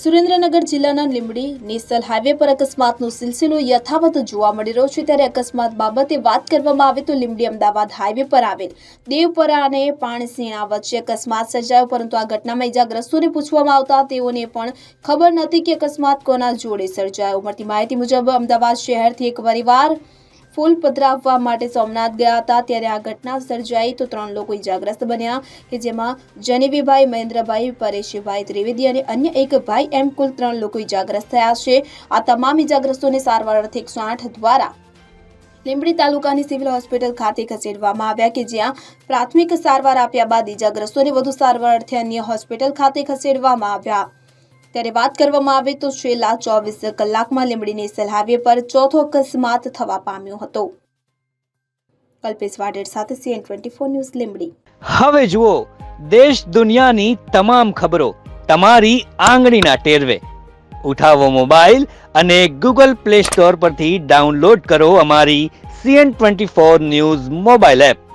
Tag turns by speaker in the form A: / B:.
A: સુરેન્દ્રનગર જિલ્લાના Limbdi national highway પર અકસ્માતનો સિલસિલો યથાવત જોવા મળી રહ્યો છે. ત્યારે અકસ્માત બાબતે વાત કરવામાં આવે તો લીંબડી અમદાવાદ હાઈવે પર આવેલ દેવપરા અને પાણસીણા વચ્ચે અકસ્માત સર્જાયો, પરંતુ આ ઘટનામાં ઇજાગ્રસ્તોને પૂછવામાં આવતા તેઓને પણ ખબર નથી કે અકસ્માત કોના જોડે સર્જાયો. મળતી માહિતી મુજબ અમદાવાદ શહેરથી એક પરિવાર ફૂલ પધરાવવા માટે સોમનાથ ગયા હતા. ત્યારે આ ઘટના સર્જાઈ તો ત્રણ લોકો ઇજાગ્રસ્ત બન્યા કે જેમાં જનેબીભાઈ, મહેન્દ્રભાઈ, પરેશભાઈ ત્રિવેદી અને અન્ય એક ભાઈ એમ કુલ ત્રણ લોકો ઇજાગ્રસ્ત થયા છે. આ તમામ ઇજાગ્રસ્તોને સારવાર અર્થે એકસો આઠ દ્વારા લીંબડી તાલુકાની સિવિલ હોસ્પિટલ ખાતે ખસેડવામાં આવ્યા કે જ્યાં પ્રાથમિક સારવાર આપ્યા બાદ ઇજાગ્રસ્તોને વધુ સારવાર અર્થે અન્ય હોસ્પિટલ ખાતે ખસેડવામાં આવ્યા. ત્યારે વાત કરવામાં આવે તો છેલ્લા ચોવીસ કલાકમાં લીંબડી નેશનલ પર ચોથો અકસ્માત થવા પામ્યો હતો. કલ્પેશ વાડેર સાથે CN twenty four news Limbdi.
B: હવે જુઓ, દેશ દુનિયાની તમામ ખબરો તમારી આંગળીના ટેરવે. ઉઠાવો મોબાઈલ અને ગૂગલ પ્લે સ્ટોર પરથી ડાઉનલોડ કરો અમારી CN twenty four news mobile app.